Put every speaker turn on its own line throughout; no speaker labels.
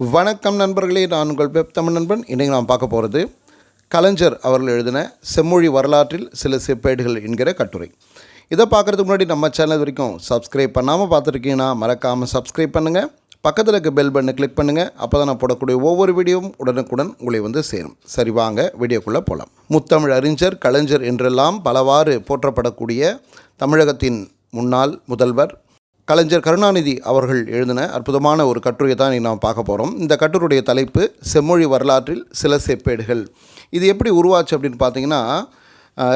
வணக்கம் நண்பர்களே நான் உங்கள் வெப் தமிழ் நண்பன். இன்றைக்கி நாம் பார்க்க போகிறது கலைஞர் அவர்கள் எழுதின செம்மொழி வரலாற்றில் சில செப்பேடுகள் என்கிற கட்டுரை. இதை பார்க்குறதுக்கு முன்னாடி நம்ம சேனல் வரைக்கும் சப்ஸ்கிரைப் பண்ணாமல் பார்த்துருக்கீங்கன்னா மறக்காமல் சப்ஸ்கிரைப் பண்ணுங்கள் பக்கத்தில் இருக்க பெல் பட்டனை கிளிக் பண்ணுங்கள் அப்போ தான் நான் போடக்கூடிய ஒவ்வொரு வீடியோவும் உடனுக்குடன் உங்களை வந்து சேரும். சரி வாங்க வீடியோக்குள்ளே போகலாம் முத்தமிழ் அறிஞர் கலைஞர் என்றெல்லாம் பலவாறு போற்றப்படக்கூடிய தமிழகத்தின் முன்னாள் முதல்வர் கலைஞர் கருணாநிதி அவர்கள் எழுதின அற்புதமான ஒரு கட்டுரையை தான் நாம் பார்க்க போகிறோம் இந்த கட்டுரையுடைய தலைப்பு செம்மொழி வரலாற்றில் சில செப்பேடுகள். இது எப்படி உருவாச்சு அப்படின்னு பார்த்தீங்கன்னா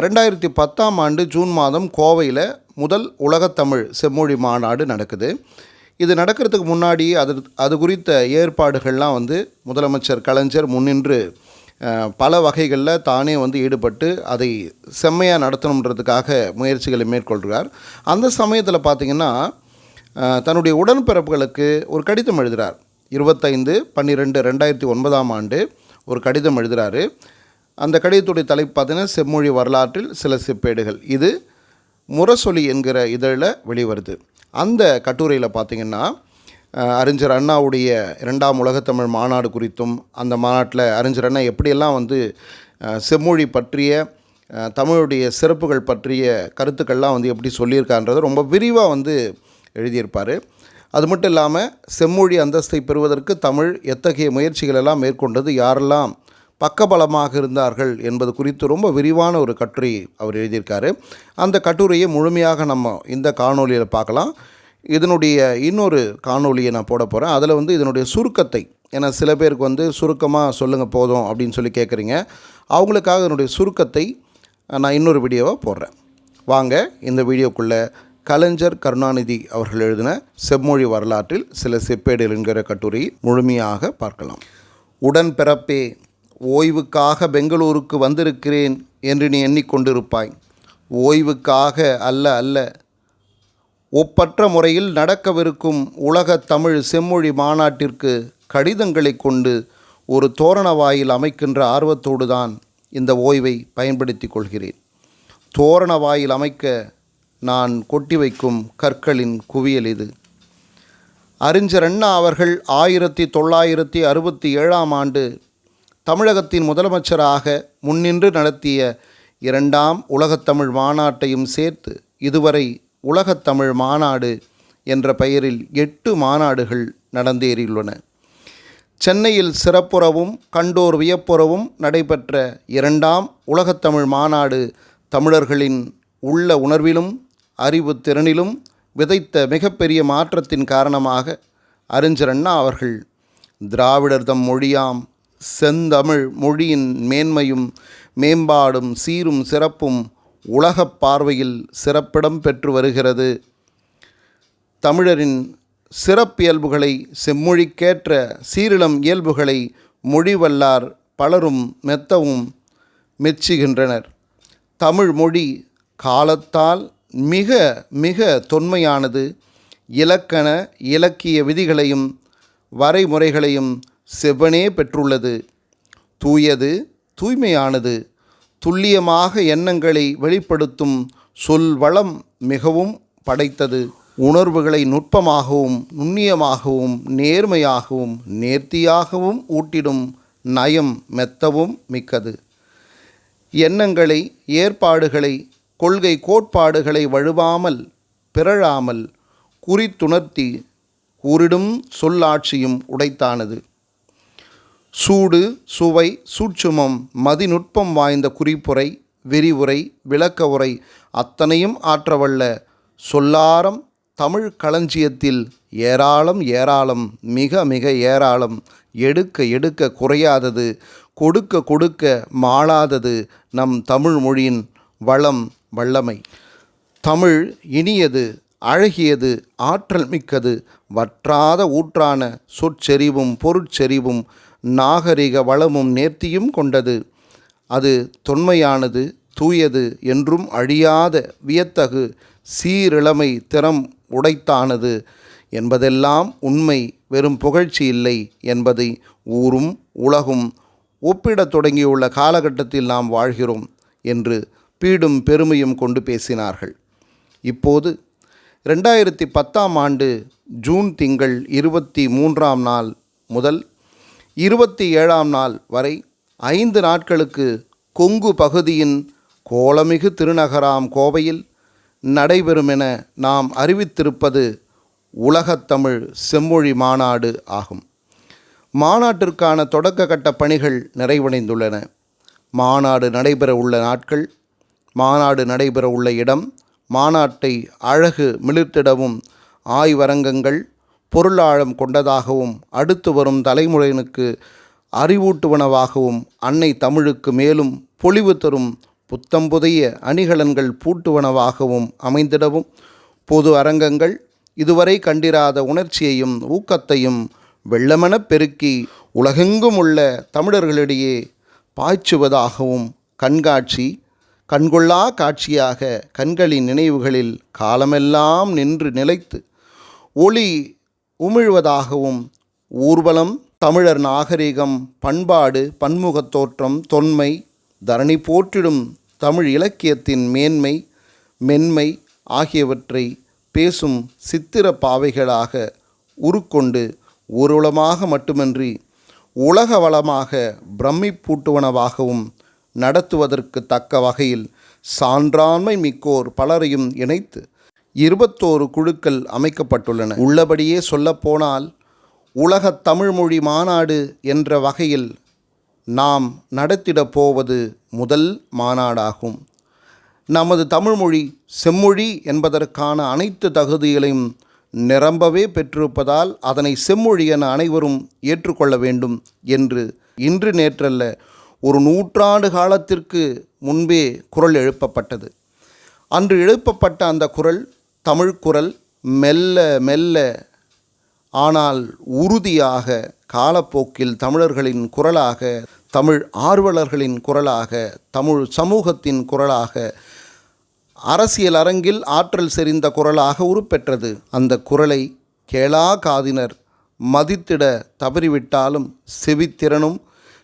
ரெண்டாயிரத்தி பத்தாம் ஆண்டு ஜூன் மாதம் கோவையில் முதல் உலகத்தமிழ் செம்மொழி மாநாடு நடக்குது. இது நடக்கிறதுக்கு முன்னாடி அது அது குறித்த ஏற்பாடுகள்லாம் வந்து முதலமைச்சர் கலைஞர் முன்னின்று பல வகைகளில் தானே வந்து ஈடுபட்டு அதை செம்மையாக நடத்தணுன்றதுக்காக முயற்சிகளை மேற்கொள்கிறார் அந்த சமயத்தில் பார்த்திங்கன்னா தன்னுடைய உடன்பிறப்புகளுக்கு ஒரு கடிதம் எழுதுகிறார் இருபத்தைந்து பன்னிரெண்டு ரெண்டாயிரத்தி ஒன்பதாம் ஆண்டு ஒரு கடிதம் எழுதுகிறாரு அந்த கடிதத்துடைய தலைப்பு பார்த்தீங்கன்னா செம்மொழி வரலாற்றில் சில செப்பேடுகள். இது முரசொலி என்கிற இதழில் வெளிவருது. அந்த கட்டுரையில் பார்த்திங்கன்னா அறிஞர் அண்ணாவுடைய இரண்டாம் உலகத்தமிழ் மாநாடு குறித்தும் அந்த மாநாட்டில் அறிஞர் அண்ணா எப்படியெல்லாம் வந்து செம்மொழி பற்றிய தமிழுடைய சிறப்புகள் பற்றிய கருத்துக்கள்லாம் வந்து எப்படி சொல்லியிருக்கான்றது ரொம்ப விரிவாக வந்து எழுதியிருப்பார். அது மட்டும் இல்லாமல் செம்மொழி அந்தஸ்தை பெறுவதற்கு தமிழ் எத்தகைய முயற்சிகளெல்லாம் மேற்கொண்டது யாரெல்லாம் பக்கபலமாக இருந்தார்கள் என்பது குறித்து ரொம்ப விரிவான ஒரு கட்டுரை அவர் எழுதியிருக்காரு. அந்த கட்டுரையை முழுமையாக நம்ம இந்த காணொலியில் பார்க்கலாம். இதனுடைய இன்னொரு காணொலியை நான் போட போகிறேன் அதில் வந்து இதனுடைய சுருக்கத்தை ஏன்னா சில பேருக்கு வந்து சுருக்கமாக சொல்லுங்கள் போதும் அப்படின்னு சொல்லி கேட்குறீங்க அவங்களுக்காக இதனுடைய சுருக்கத்தை நான் இன்னொரு வீடியோவை போடுறேன். வாங்க இந்த வீடியோக்குள்ளே கலைஞர் கருணாநிதி அவர்கள் எழுதின செம்மொழி வரலாற்றில் சில செப்பேடு என்கிற கட்டுரை முழுமையாக பார்க்கலாம். உடன்பிறப்பே ஓய்வுக்காக பெங்களூருக்கு வந்திருக்கிறேன் என்று நீ எண்ணிக்கொண்டிருப்பாய். ஓய்வுக்காக அல்ல அல்ல. ஒப்பற்ற முறையில் நடக்கவிருக்கும் உலகத் தமிழ் செம்மொழி மாநாட்டிற்கு கடிதங்களை கொண்டு ஒரு தோரண வாயில் அமைக்கின்ற ஆர்வத்தோடு தான் இந்த ஓய்வை பயன்படுத்தி கொள்கிறேன். தோரண வாயில் அமைக்க நான் கொட்டி வைக்கும் கற்களின் குவியல் இது. அறிஞர் அண்ணா அவர்கள் ஆயிரத்தி தொள்ளாயிரத்தி அறுபத்தி ஏழாம் ஆண்டு தமிழகத்தின் முதலமைச்சராக முன்னின்று நடத்திய இரண்டாம் உலகத்தமிழ் மாநாட்டையும் சேர்த்து இதுவரை உலகத்தமிழ் மாநாடு என்ற பெயரில் எட்டு மாநாடுகள் நடந்தேறியுள்ளன. சென்னையில் சிறப்புறவும் கண்டோர் வியப்புறவும் நடைபெற்ற இரண்டாம் உலகத்தமிழ் மாநாடு தமிழர்களின் உள்ள உணர்விலும் அறிவு திறனிலும் விதைத்த மிகப்பெரிய மாற்றத்தின் காரணமாக அறிஞர் அண்ணா அவர்கள் திராவிடர் தம் மொழியாம் செந்தமிழ் மொழியின் மேன்மையும் மேம்பாடும் சீரும் சிறப்பும் உலகப் பார்வையில் சிறப்பிடம் பெற்று வருகிறது. தமிழரின் சிறப்பியல்புகளை செம்மொழிக்கேற்ற சீரிளம் இயல்புகளை மொழிவல்லார் பலரும் மெத்தவும் மெச்சுகின்றனர். தமிழ் மொழி காலத்தால் மிக மிக தொன்மையானது இலக்கண இலக்கிய விதிகளையும் வரைமுறைகளையும் செவ்வனே பெற்றுள்ளது. தூயது தூய்மையானது துல்லியமாக எண்ணங்களை வெளிப்படுத்தும் சொல் வளம் மிகவும் படைத்தது. உணர்வுகளை நுட்பமாகவும் நுண்ணியமாகவும் நேர்மையாகவும் நேர்த்தியாகவும் ஊட்டிடும் நயம் மெத்தவும் மிக்கது. எண்ணங்களை ஏற்பாடுகளை கொள்கை கோட்பாடுகளை வழுவாமல் பிறழாமல் குறித்துணர்த்தி கூறிடும் சொல்லாட்சியும் உடைத்தானது. சூடு சுவை சூட்சுமம் மதிநுட்பம் வாய்ந்த குறிப்புரை விரிவுரை விளக்க உரை அத்தனையும் ஆற்றவல்ல. சொல்லாரம் தமிழ் களஞ்சியத்தில் ஏராளம் ஏராளம் மிக மிக ஏராளம். எடுக்க எடுக்க குறையாதது கொடுக்க கொடுக்க மாளாதது நம் தமிழ் மொழியின் வளம் வல்லமை. தமிழ் இனியது அழகியது ஆற்றல் மிக்கது வற்றாத ஊற்றான சொற்செறிவும் பொருட்செறிவும் நாகரிக வளமும் நேர்த்தியும் கொண்டது. அது தொன்மையானது தூயது என்றும் அழியாத வியத்தகு சீரிழமை திறம் உடைத்தானது என்பதெல்லாம் உண்மை வெறும் புகழ்ச்சி இல்லை என்பதை ஊரும் உலகும் ஒப்பிடத் தொடங்கியுள்ள காலகட்டத்தில் நாம் வாழ்கிறோம் என்று பீடும் பெருமையும் கொண்டு பேசினார்கள். இப்போது ரெண்டாயிரத்தி பத்தாம் ஆண்டு ஜூன் திங்கள் இருபத்தி மூன்றாம் நாள் முதல் இருபத்தி ஏழாம் நாள் வரை ஐந்து நாட்களுக்கு கொங்கு பகுதியின் கோலமிகு திருநகராம் கோவையில் நடைபெறும் என நாம் அறிவித்திருப்பது உலகத்தமிழ் செம்மொழி மாநாடு ஆகும். மாநாட்டிற்கான தொடக்க கட்ட பணிகள் நிறைவடைந்துள்ளன. மாநாடு நடைபெற உள்ள நாட்கள் மாநாடு நடைபெற உள்ள இடம் மாநாட்டை அழகு மிளிர்த்திடவும் ஆய்வரங்கங்கள் பொருளாழம் கொண்டதாகவும் அடுத்து வரும் தலைமுறையினுக்கு அறிவூட்டுவனவாகவும் அன்னை தமிழுக்கு மேலும் பொலிவு தரும் புத்தம்புதைய அணிகலன்கள் பூட்டுவனவாகவும் அமைந்திடவும் பொது அரங்கங்கள் இதுவரை கண்டிராத உணர்ச்சியையும் ஊக்கத்தையும் வெள்ளமெனப் பெருக்கி உலகெங்கும் உள்ள தமிழர்களிடையே பாய்ச்சுவதாகவும் கண்காட்சி கண்கொள்ளா காட்சியாக கண்களின் நினைவுகளில் காலமெல்லாம் நின்று நிலைத்து ஒளி உமிழ்வதாகவும் ஊர்வலம் தமிழர் நாகரிகம் பண்பாடு பன்முகத் தோற்றம் தொன்மை தரணி போற்றிடும் தமிழ் இலக்கியத்தின் மேன்மை மென்மை ஆகியவற்றை பேசும் சித்திர பாவைகளாக உருக்கொண்டு ஊர்வலமாக மட்டுமன்றி உலக வளமாக பிரமிப்பூட்டுவனவாகவும் நடத்துவதற்கு தக்க வகையில் சான்றாண்மை மிக்கோர் பலரையும் இணைத்து இருபத்தோரு குழுக்கள் அமைக்கப்பட்டுள்ளன. உள்ளபடியே சொல்லப்போனால் உலகத் தமிழ்மொழி மாநாடு என்ற வகையில் நாம் நடத்திடப் போவது முதல் மாநாடாகும். நமது தமிழ்மொழி செம்மொழி என்பதற்கான அனைத்து தகுதிகளையும் நிரம்பவே பெற்றிருப்பதால் அதனை செம்மொழி என அனைவரும் ஏற்றுக்கொள்ள வேண்டும் என்று இன்று நேற்றல்ல ஒரு நூற்றாண்டு காலத்திற்கு முன்பே குரல் எழுப்பப்பட்டது. அன்று எழுப்பப்பட்ட அந்த குரல் தமிழ் குரல் மெல்ல மெல்ல ஆனால் உறுதியாக காலப்போக்கில் தமிழர்களின் குரலாக தமிழ் ஆர்வலர்களின் குரலாக தமிழ் சமூகத்தின் குரலாக அரசியல் அரங்கில் ஆற்றல் செறிந்த குரலாக உருப்பெற்றது. அந்த குரலை கேளா காதினர் மதித்திட தவறிவிட்டாலும் செவித்திறனும்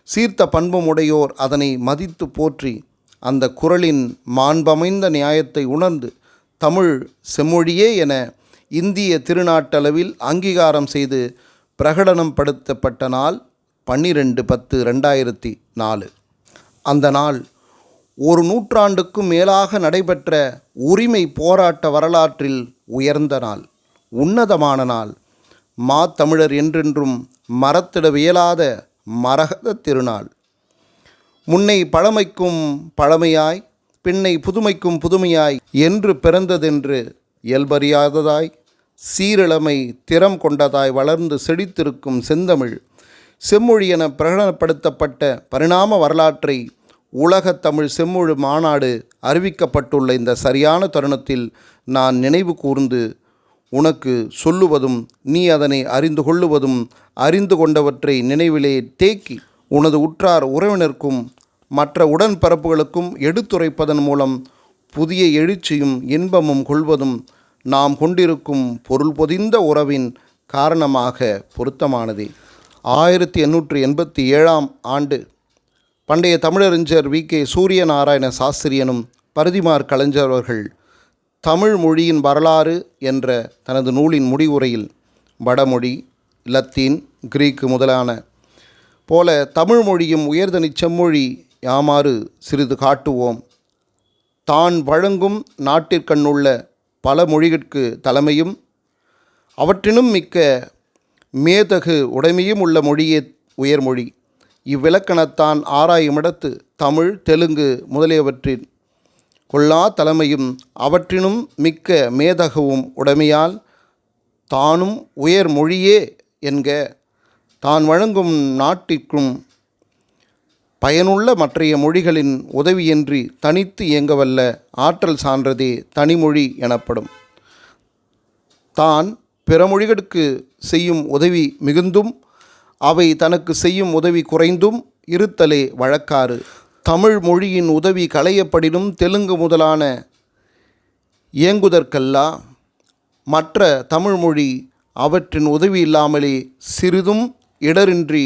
சீர்த்த பண்பும் உடையோர் அதனை மதித்து போற்றி அந்த குரலின் மாண்பமைந்த நியாயத்தை உணர்ந்து தமிழ் செம்மொழியே என இந்திய திருநாட்டளவில் அங்கீகாரம் செய்து பிரகடனம் படுத்தப்பட்ட நாள் பன்னிரெண்டு பத்து ரெண்டாயிரத்தி நாலு. அந்த நாள் ஒரு நூற்றாண்டுக்கும் மேலாக நடைபெற்ற உரிமை போராட்ட வரலாற்றில் உயர்ந்த நாள் உன்னதமான நாள். மாத்தமிழர் என்றென்றும் மறத்திடவியலாத மரகத திருநாள். முன்னை பழமைக்கும் பழமையாய் பின்னை புதுமைக்கும் புதுமையாய் என்று பிறந்ததென்று இயல்பறியாததாய் சீரிழமை திறம் கொண்டதாய் வளர்ந்து செழித்திருக்கும் செந்தமிழ் செம்மொழி என பிரகடனப்படுத்தப்பட்ட பரிணாம வரலாற்றை உலகத் தமிழ் செம்மொழி மாநாடு அறிவிக்கப்பட்டுள்ள இந்த சரியான தருணத்தில் நான் நினைவு கூர்ந்து உனக்கு சொல்லுவதும் நீ அதனை அறிந்து கொள்ளுவதும் அறிந்து கொண்டவற்றை நினைவிலே தேக்கி உனது உற்றார் உறவினருக்கும் மற்ற உடன்பரப்புகளுக்கும் எடுத்துரைப்பதன் மூலம் புதிய எழுச்சியும் இன்பமும் கொள்வதும் நாம் கொண்டிருக்கும் பொருள் பொதிந்த உறவின் காரணமாக பொருத்தமானதே. ஆயிரத்தி எண்ணூற்றி எண்பத்தி ஏழாம் ஆண்டு பண்டைய தமிழறிஞர் வி கே சூரியநாராயண சாஸ்திரியனும் பரிதிமார் கலைஞர் அவர்கள் தமிழ் மொழியின் வரலாறு என்ற தனது நூலின் முடிவுரையில் வடமொழி லத்தீன் கிரீக்கு முதலான போல தமிழ் மொழியும் உயர்தனி செம்மொழி யாமாறு சிறிது காட்டுவோம். தான் வழங்கும் நாட்டிற்கண்ணுள்ள பல மொழிகளுக்கு தலைமையும் அவற்றினும் மிக்க மேதகு உடைமையும் உள்ள மொழியே உயர்மொழி. இவ்விலக்கணத்தான் ஆராயுமிடத்து தமிழ் தெலுங்கு முதலியவற்றின் கொள்ளா தலைமையும் அவற்றினும் மிக்க மேதகவும் உடைமையால் தானும் உயர் மொழியே என்க தான் வழங்கும் நாட்டிற்கும் பயனுள்ள மற்றைய மொழிகளின் உதவியின்றி தனித்து இயங்கவல்ல ஆற்றல் சான்றதே தனிமொழி எனப்படும். தான் பிற மொழிகளுக்கு செய்யும் உதவி மிகுந்தும் அவை தனக்கு செய்யும் உதவி குறைந்தும் இருத்தலே வழக்காறு. தமிழ் மொழியின் உதவி களையப்படினும் தெலுங்கு முதலான இயங்குதற்கல்லா மற்ற தமிழ்மொழி அவற்றின் உதவி இல்லாமலே சிறிதும் இடரின்றி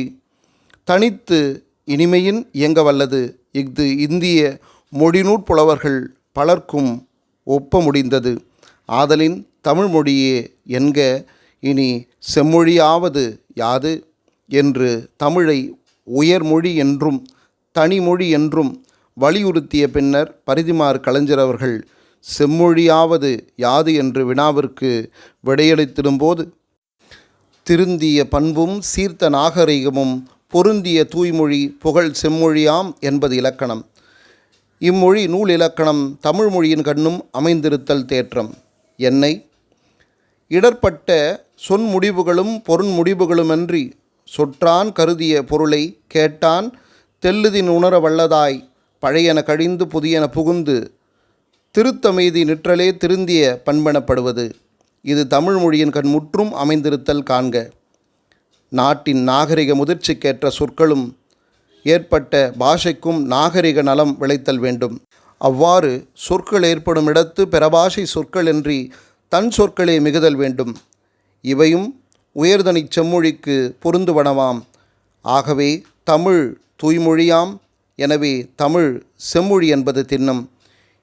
தனித்து இனிமையின் இயங்க வல்லது. இஃது இந்திய மொழிநூற்புலவர்கள் பலர்க்கும் ஒப்ப முடிந்தது. ஆதலின் தமிழ் மொழியே என்க இனி செம்மொழியாவது யாது? என்று தமிழை உயர்மொழி என்றும் தனிமொழி என்றும் வலியுறுத்திய பின்னர் பரிதிமார் கலைஞர் அவர்கள் செம்மொழியாவது யாது என்று வினாவிற்கு விடையளித்திடும்போது திருந்திய பண்பும் சீர்த்த நாகரிகமும் பொருந்திய தூய்மொழி புகழ் செம்மொழியாம் என்பது இலக்கணம். இம்மொழி நூல் இலக்கணம் தமிழ் மொழியின் கண்ணும் அமைந்திருத்தல் தேற்றம். என்னை? இடர்பட்ட சொன்முடிவுகளும் பொருண்முடிவுகளுமன்றி சொற்றான் கருதிய பொருளை கேட்டான் தெல்லுதின் உணர வல்லதாய் பழையன கழிந்து புதியன புகுந்து திருத்தமைதி நிற்றலே திருந்திய பண்பெனப்படுவது. இது தமிழ் மொழியின் கண் முற்றும் அமைந்திருத்தல் காண்க. நாட்டின் நாகரிக முதிர்ச்சிக்கேற்ற சொற்களும் ஏற்பட்ட பாஷைக்கும் நாகரிக நலம் விளைத்தல் வேண்டும். அவ்வாறு சொற்கள் ஏற்படும் இடத்து பிறபாஷை சொற்களின்றி தன் சொற்களே மிகுதல் வேண்டும். இவையும் உயர்தனிச் செம்மொழிக்கு பொருந்துவனவாம். ஆகவே தமிழ் தூய்மொழியாம். எனவே தமிழ் செம்மொழி என்பது திண்ணம்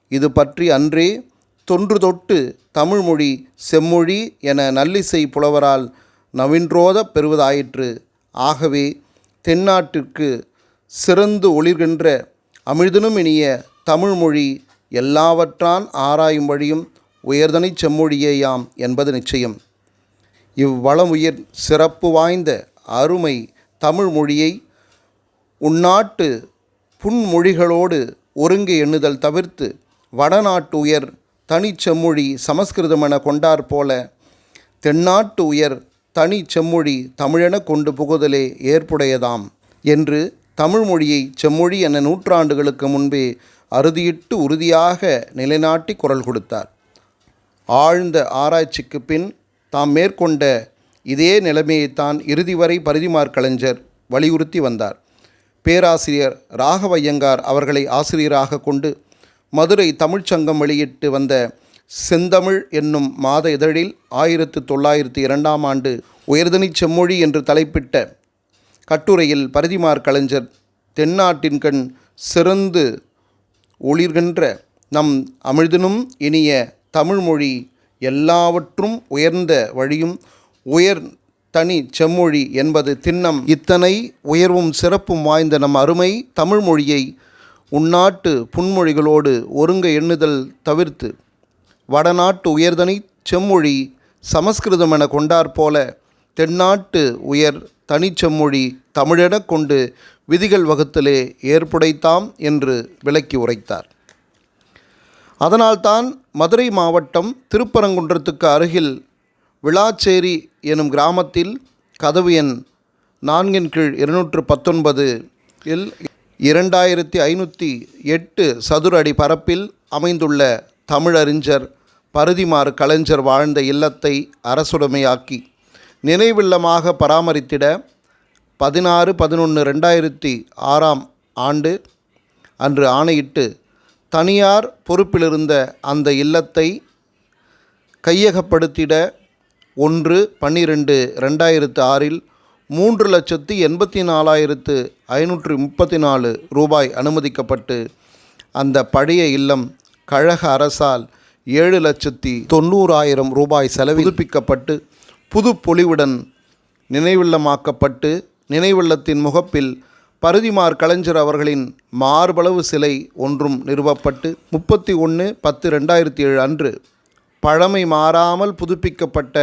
இது பற்றி அன்றே தொன்று தொட்டு தமிழ்மொழி செம்மொழி என நல்லிசை புலவரால் நவின்றோதப் பெறுவதாயிற்று. ஆகவே தென்னாட்டிற்கு சிறந்து ஒளிர்கின்ற அமிழ்தனும் இனிய தமிழ்மொழி எல்லாவற்றான் ஆராயும் வழியும் உயர்தனை செம்மொழியேயாம் என்பது நிச்சயம். இவ்வளம் உயர் சிறப்பு வாய்ந்த அருமை தமிழ்மொழியை மொழியை உன்னாட்டு புன்மொழிகளோடு ஒருங்கு எண்ணுதல் தவிர்த்து வடநாட்டு உயர் தனிச் செம்மொழி சமஸ்கிருதமென கொண்டார் போல தென்னாட்டு உயர் தனி செம்மொழி தமிழென கொண்டு புகுதலே ஏற்புடையதாம் என்று தமிழ் மொழியை செம்மொழி என நூற்றாண்டுகளுக்கு முன்பே அறுதியிட்டு உறுதியாக நிலைநாட்டி குரல் கொடுத்தார். ஆழ்ந்த ஆராய்ச்சிக்கு பின் தாம் மேற்கொண்ட இதே நிலைமையைத்தான் இறுதி வரை பரிதிமார் கலைஞர் வலியுறுத்தி வந்தார். பேராசிரியர் ராகவையங்கார் அவர்களை ஆசிரியராக கொண்டு மதுரை தமிழ்ச்சங்கம் வெளியிட்டு வந்த செந்தமிழ் என்னும் மாத இதழில் ஆயிரத்து தொள்ளாயிரத்து இரண்டாம் ஆண்டு உயர்தனிச் செம்மொழி என்று தலைப்பிட்ட கட்டுரையில் பரிதிமார் கலைஞர் தென்னாட்டின் கண் சிறந்து ஒளிர்கின்ற நம் அமிழ்தினும் இனிய தமிழ்மொழி எல்லாவற்றும் உயர்ந்த வழியும் உயர் தனி செம்மொழி என்பது திண்ணம். இத்தனை உயர்வும் சிறப்பும் வாய்ந்த நம் அருமை தமிழ்மொழியை உன்னாட்டு புன்மொழிகளோடு ஒருங்க எண்ணுதல் தவிர்த்து வடநாட்டு உயர்தனி செம்மொழி சமஸ்கிருதம் என கொண்டார் போல தென்னாட்டு உயர் தனிச்செம்மொழி தமிழெனக் கொண்டு விதிகள் வகுத்தலே ஏற்புடைத்தாம் என்று விளக்கி உரைத்தார். அதனால்தான் மதுரை மாவட்டம் திருப்பரங்குன்றத்துக்கு அருகில் விளாச்சேரி எனும் கிராமத்தில் கதவு எண் நான்கின் கீழ் இருநூற்று பத்தொன்பது இல் இரண்டாயிரத்தி ஐநூற்றி எட்டு சதுர அடி பரப்பில் அமைந்துள்ள தமிழறிஞர் பருதிமாறு கலைஞர் வாழ்ந்த இல்லத்தை அரசுடைமையாக்கி நினைவில்லமாக பராமரித்திட பதினாறு பதினொன்று ரெண்டாயிரத்தி ஆறாம் ஆண்டு அன்று ஆணையிட்டு தனியார் பொறுப்பிலிருந்த அந்த இல்லத்தை கையகப்படுத்திட ஒன்று பன்னிரெண்டு ரெண்டாயிரத்து ஆறில் மூன்று லட்சத்து எண்பத்தி நாலாயிரத்து ஐநூற்று முப்பத்தி நாலு ரூபாய் அனுமதிக்கப்பட்டு அந்த பழைய இல்லம் கழக அரசால் ஏழு லட்சத்தி தொண்ணூறாயிரம் ரூபாய் செலவில் புது பொலிவுடன் நினைவில்லமாக்கப்பட்டு நினைவில்லத்தின் முகப்பில் பருதிமார் கலைஞர் அவர்களின் மார்பளவு சிலை ஒன்றும் நிறுவப்பட்டு முப்பத்தி ஒன்று பத்து ரெண்டாயிரத்தி ஏழு அன்று பழமை மாறாமல் புதுப்பிக்கப்பட்ட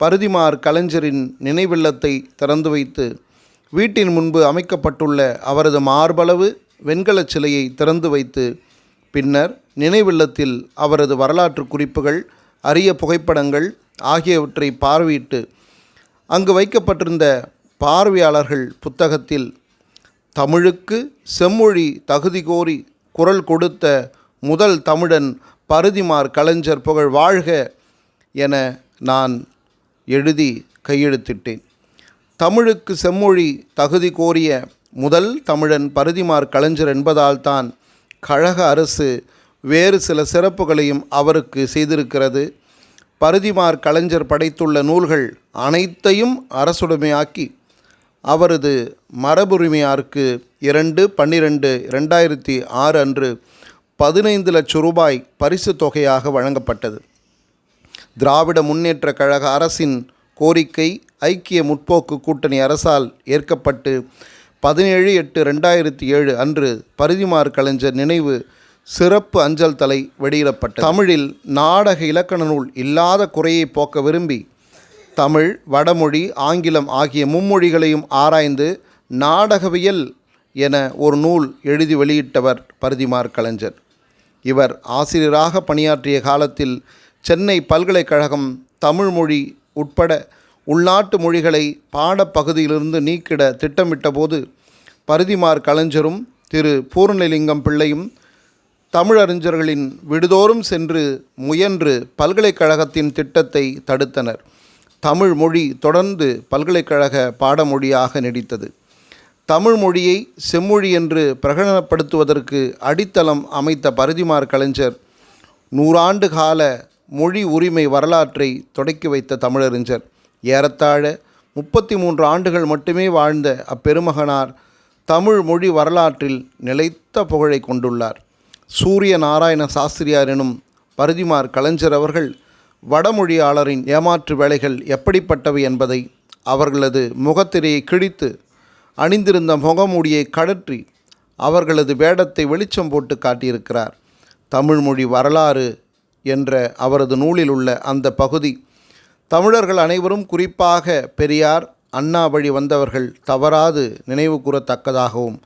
பருதிமார் கலைஞரின் நினைவில்லத்தை திறந்து வைத்து வீட்டின் முன்பு அமைக்கப்பட்டுள்ள அவரது மார்பளவு வெண்கலச் சிலையை திறந்து வைத்து பின்னர் நினைவில்லத்தில் அவரது வரலாற்று குறிப்புகள் அரிய புகைப்படங்கள் ஆகியவற்றை பார்வையிட்டு அங்கு வைக்கப்பட்டிருந்த பார்வையாளர்கள் புத்தகத்தில் தமிழுக்கு செம்மொழி தகுதி கோரி குரல் கொடுத்த முதல் தமிழன் பருதிமார் கலைஞர் புகழ் வாழ்க என நான் எழுதி கையெழுத்திட்டேன். தமிழுக்கு செம்மொழி தகுதி கோரிய முதல் தமிழன் பருதிமார் கலைஞர் என்பதால்தான் கழக அரசு வேறு சில சிறப்புகளையும் அவருக்கு செய்திருக்கிறது. பருதிமார் கலைஞர் படைத்துள்ள நூல்கள் அனைத்தையும் அரசுடைமையாக்கி அவரது மரபுரிமையாருக்கு இரண்டு பன்னிரெண்டு ரெண்டாயிரத்தி ஆறு அன்று பதினைந்து லட்சம் ரூபாய் பரிசு தொகையாக வழங்கப்பட்டது. திராவிட முன்னேற்ற கழக அரசின் கோரிக்கை ஐக்கிய முற்போக்கு கூட்டணி அரசால் ஏற்கப்பட்டு பதினேழு எட்டு ரெண்டாயிரத்தி ஏழு அன்று பரிதிமார் கலைஞர் நினைவு சிறப்பு அஞ்சல் தலை வெளியிடப்பட்டது. தமிழில் நாடக இலக்கண நூல் இல்லாத குறையை போக்க விரும்பி தமிழ் வடமொழி ஆங்கிலம் ஆகிய மும்மொழிகளையும் ஆராய்ந்து நாடகவியல் என ஒரு நூல் எழுதி வெளியிட்டவர் பரிதிமார் கலைஞர். இவர் ஆசிரியராக பணியாற்றிய காலத்தில் சென்னை பல்கலைக்கழகம் தமிழ் மொழி உட்பட உள்நாட்டு மொழிகளை பாடப்பகுதியிலிருந்து நீக்கிட திட்டமிட்டபோது பரிதிமார் கலைஞரும் திரு. பூர்ணலிங்கம் பிள்ளையும் தமிழறிஞர்களின் விடுதோறும் சென்று முயன்று பல்கலைக்கழகத்தின் திட்டத்தை தடுத்தனர். தமிழ் மொழி தொடர்ந்து பல்கலைக்கழக பாடமொழியாக நீடித்தது. தமிழ் மொழியை செம்மொழி என்று பிரகடனப்படுத்துவதற்கு அடித்தளம் அமைத்த பரிதிமார் கலைஞர் நூறாண்டு கால மொழி உரிமை வரலாற்றை தொடக்கி வைத்த தமிழறிஞர். ஏறத்தாழ முப்பத்தி மூன்று ஆண்டுகள் மட்டுமே வாழ்ந்த அப்பெருமகனார் தமிழ் மொழி வரலாற்றில் நிலைத்த புகழை கொண்டுள்ளார். சூரிய நாராயண சாஸ்திரியார் எனும் பரிதிமார் கலைஞர் அவர்கள் வடமொழியாளரின் ஏமாற்று வேலைகள் எப்படிப்பட்டவை என்பதை அவர்களது முகத்திரையை கிழித்து அணிந்திருந்த முகமூடியை கழற்றி அவர்களது வேடத்தை வெளிச்சம் போட்டு காட்டியிருக்கிறார். தமிழ்மொழி வரலாறு என்ற அவரது நூலில் உள்ள அந்த பகுதி. தமிழர்கள் அனைவரும் குறிப்பாக பெரியார் அண்ணா வழி வந்தவர்கள் தவறாது நினைவு கூறத்தக்கதாகவும்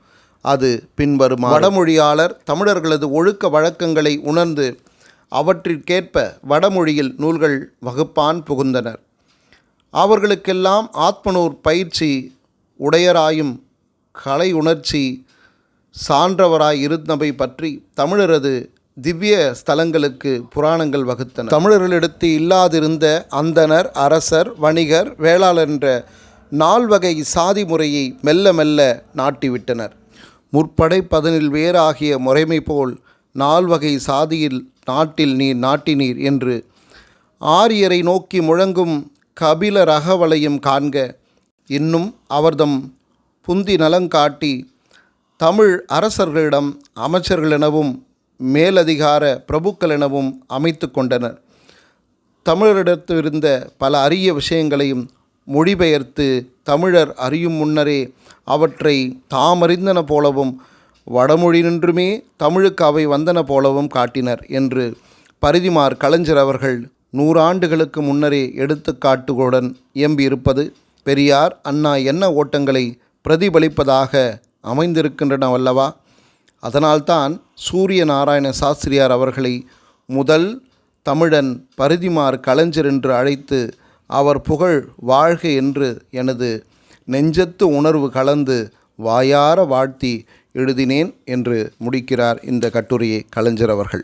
அது பின்வரும் வடமொழியாளர் தமிழர்களது ஒழுக்க வழக்கங்களை உணர்ந்து அவற்றிற்கேற்ப வடமொழியில் நூல்கள் வகுப்பான் புகுந்தனர். அவர்களுக்கெல்லாம் ஆத்மனூர் பயிற்சி உடையராயும் கலை உணர்ச்சி சான்றவராய் இருந்தவை பற்றி தமிழரது திவ்ய ஸ்தலங்களுக்கு புராணங்கள் வகுத்தன தமிழர்களிடத்து இல்லாதிருந்த அந்தனர் அரசர் வணிகர் வேளாளர் என்ற நால்வகை சாதி முறையை மெல்ல மெல்ல நாட்டிவிட்டனர். முற்படை பதினில் வேறாகிய முறைமை போல் நால்வகை சாதியில் நாட்டில் நீர் நாட்டினீர் என்று ஆரியரை நோக்கி முழங்கும் கபில ரகவலையும் காண்க இன்னும் அவர்தம் புந்தி நலங்காட்டி தமிழ் அரசர்களிடம் அமைச்சர்களெனவும் மேலதிகார பிரபுக்களெனவும் அமைத்து கொண்டனர். தமிழரிடத்திருந்த பல அரிய விஷயங்களையும் மொழிபெயர்த்து தமிழர் அறியும் முன்னரே அவற்றை தாமறிந்தன போலவும் வடமொழி நின்றுமே தமிழுக்கு அவை வந்தன போலவும் காட்டினர் என்று பரிதிமார் கலைஞர் அவர்கள் நூறாண்டுகளுக்கு முன்னரே எடுத்துக்காட்டுகளுடன் இயம்பியிருப்பது பெரியார் அண்ணா என்ன ஓட்டங்களை பிரதிபலிப்பதாக அமைந்திருக்கின்றன அல்லவா? அதனால்தான் சூரிய நாராயண சாஸ்திரியார் அவர்களை முதல் தமிழன் பரிதிமார் கலைஞர் என்று அழைத்து அவர் புகழ் வாழ்க என்று எனது நெஞ்சத்து உணர்வு கலந்து வாயார வாழ்த்தி எழுதினேன் என்று முடிக்கிறார் இந்த கட்டுரையை கலைஞர் அவர்கள்.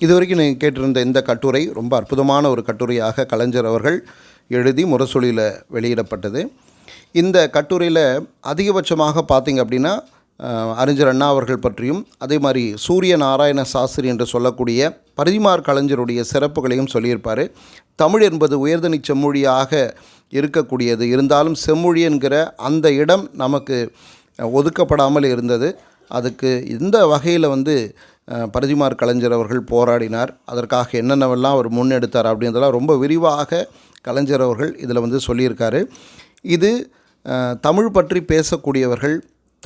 இதுவரைக்கும் நீங்கள் கேட்டிருந்த இந்த கட்டுரை ரொம்ப அற்புதமான ஒரு கட்டுரையாக கலைஞர் அவர்கள் எழுதி முரசொலியில் வெளியிடப்பட்டது. இந்த கட்டுரையில் அதிகபட்சமாக பார்த்தீங்க அப்படின்னா அறிஞர் அண்ணா அவர்கள் பற்றியும் அதே மாதிரி சூரிய நாராயண சாஸ்திரி என்று சொல்லக்கூடிய பரிதிமார் கலைஞருடைய சிறப்புகளையும் சொல்லியிருப்பார். தமிழ் என்பது உயர்தனி செம்மொழியாக இருக்கக்கூடியது. இருந்தாலும் செம்மொழி என்கிற அந்த இடம் நமக்கு ஒதுக்கப்படாமல் இருந்தது. அதுக்கு இந்த வகையில் வந்து பரிதிமார் கலைஞர் அவர்கள் போராடினார். அதற்காக என்னென்னவெல்லாம் அவர் முன்னெடுத்தார் அப்படின்றதெல்லாம் ரொம்ப விரிவாக கலைஞர் அவர்கள் இதில் வந்து சொல்லியிருக்காரு. இது தமிழ் பற்றி பேசக்கூடியவர்கள்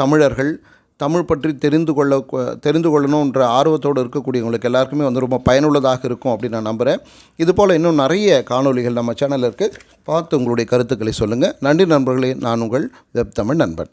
தமிழர்கள் தமிழ் பற்றி தெரிந்து கொள்ள தெரிந்து கொள்ளணுன்ற ஆர்வத்தோடு இருக்கக்கூடியவங்களுக்கு எல்லாருக்குமே வந்து ரொம்ப பயனுள்ளதாக இருக்கும் அப்படின்னு நான் நம்புகிறேன் இதுபோல் இன்னும் நிறைய காணொலிகள் நம்ம சேனலில் இருக்குது பார்த்து உங்களுடைய கருத்துக்களை சொல்லுங்கள் நன்றி நண்பர்களே. நான் உங்கள் வெப் தமிழ் நண்பன்.